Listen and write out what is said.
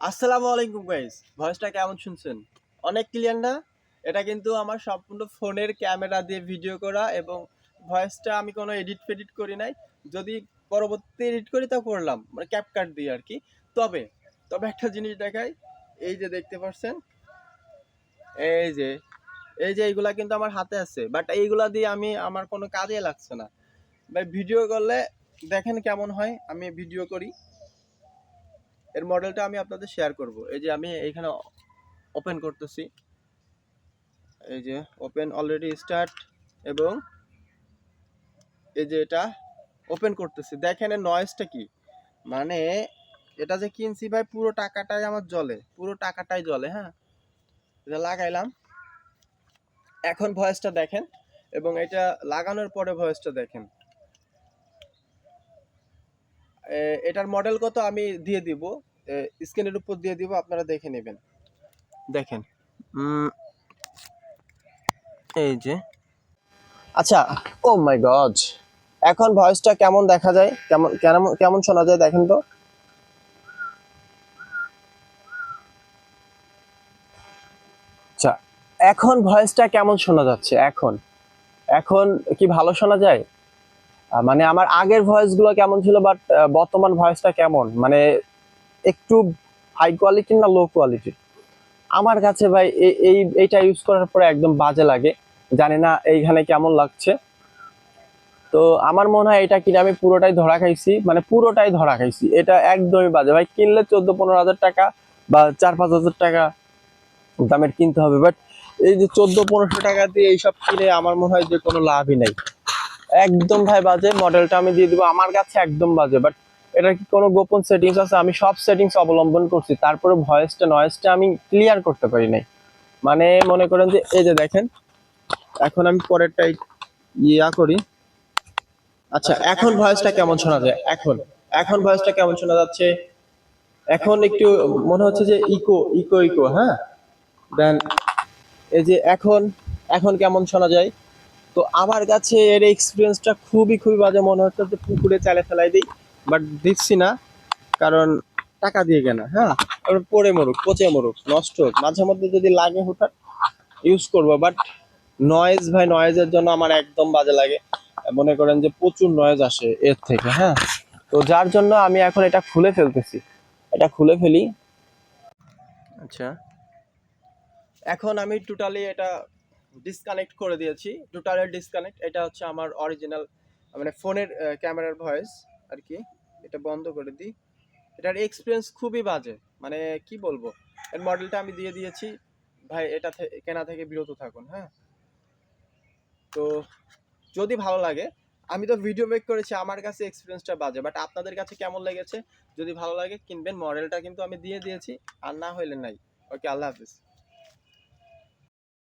আসসালামু আলাইকুম গাইস ভয়েসটা কেমন শুনছেন? অনেক ক্লিয়ার না? এটা কিন্তু আমার সম্পূর্ণ ফোনের ক্যামেরা দিয়ে ভিডিও করা এবং ভয়েসটা আমি কোনো এডিট ফেডিট করি নাই। যদি পরবর্তী এডিট করি তা করলাম মানে ক্যাপকাট দিয়ে আর কি। তবে তবে একটা জিনিস দেখাই, এই যে দেখতে পাচ্ছেন, এই যে এই যে এইগুলা কিন্তু আমার হাতে আছে বাট এইগুলা দিয়ে আমি আমার কোনো কাজে লাগছে না। ভাই ভিডিও করলে দেখেন কেমন হয়, আমি ভিডিও করি। এর মডেলটা আমি আপনাদের শেয়ার করব। এই যে আমি এখানে ওপেন করতেছি। এই যে ওপেন অলরেডি স্টার্ট এবং এই যে এটা ওপেন করতেছি। দেখেন এর নয়েজটা কি? মানে এটা যে কিনছি ভাই, পুরো টাকাটাই আমার জলে। পুরো টাকাটাই জলে হ্যাঁ? এটা লাগাইলাম। এখন ভয়েসটা দেখেন এবং এটা লাগানোর পরে ভয়েসটা দেখেন। এটার মডেল কত আমি দিয়ে দিব। স্ক্রিনের উপর দিয়ে দিব আপনারা দেখে নেবেন। দেখেন। এই যে। আচ্ছা ও মাই গড এখন ভয়েসটা কেমন দেখা যায়? কেমন কেমন কেমন শোনা যায় দেখেন তো। আচ্ছা এখন ভয়েসটা কেমন শোনা যাচ্ছে? এখন। এখন কি ভালো শোনা যায়? মানে আমার আগের ভয়েসগুলো কেমন ছিল বাট বর্তমান ভয়েসটা কেমন? মানে একটু হাই কোয়ালিটির না লো কোয়ালিটির আমার কাছে ভাই এই, এইটা ইউজ করার পরে একদম বাজে লাগে। জানি না এইখানে কেমন লাগছে। তো আমার মনে হয় এটা কিনে আমি পুরোটাই ধরা খাইছি মানে পুরোটাই ধরা খাইছি। এটা একদমই বাজে। ভাই, কিনলে চোদ্দ পনেরো হাজার টাকা বা চার পাঁচ হাজার টাকা দামের কিনতে হবে। বাট এই যে চোদ্দ পনেরোশো টাকা দিয়ে এইসব কিনে আমার মনে হয় যে কোনো লাভই নাই। একদম ভাই বাজে। মডেলটা আমি দিয়ে দিব। আমার কাছে একদম বাজে। বাট এটা কি কোনো গোপন সেটিংস আছে? আমি সব সেটিংস অবলম্বন করছি। তারপরে ভয়েসটা নয়েসটা আমি ক্লিয়ার করতে পারি নাই। মানে মনে করেন যে, এই যে দেখেন, এখন আমি পরেরটা ইয়া করি। আচ্ছা এখন ভয়েসটা কেমন শোনা যায়? এখন এখন ভয়েসটা কেমন শোনা যাচ্ছে? এখন একটু মনে হচ্ছে যে ইকো ইকো ইকো হ্যাঁ? দেন এই যে এখন এখন কেমন শোনা যায়? তো আমার কাছে এর এক্সপিরিয়েন্সটা খুবই খুবই বাজে। মনে হচ্ছে যে পুকুরে চালে ফেলাই দিই। বাট দিচ্ছি না, কারণ টাকা দিয়ে কেনা হ্যাঁ? পড়ে মরুক, পচে মরুক, নষ্ট হোক। মাঝে মধ্যে যদি লাগে হুটার ইউজ করব। বাট নয়েজ ভাই নয়েজের জন্য আমার একদম বাজে লাগে। মনে করেন যে প্রচুর নয়েজ আসে এর থেকে হ্যাঁ? তো যার জন্য আমি এখন এটা খুলে ফেলতেছি। এটা খুলে ফেলি। আচ্ছা। এখন আমি টোটালি এটা ডিসকানেক্ট করে দিয়েছি। টোটালি ডিসকানেক্ট এটা হচ্ছে আমার অরিজিনাল মানে ফোনের ক্যামেরার ভয়েস আর কি, এটা বন্ধ করে দিই। এটার এক্সপিরিয়েন্স খুবই বাজে মানে কি বলব? এর মডেলটা আমি দিয়ে দিয়েছি, ভাই এটা কেনা থেকে বিরত থাকুন হ্যাঁ? তো যদি ভালো লাগে, আমি তো ভিডিও মেক করেছি, আমার কাছে এক্সপিরিয়েন্সটা বাজে বাট আপনাদের কাছে কেমন লেগেছে? যদি ভালো লাগে, কিনবেন। মডেলটা কিন্তু আমি দিয়ে দিয়েছি, আর না হইলে নাই। ওকে আল্লাহ হাফিজ।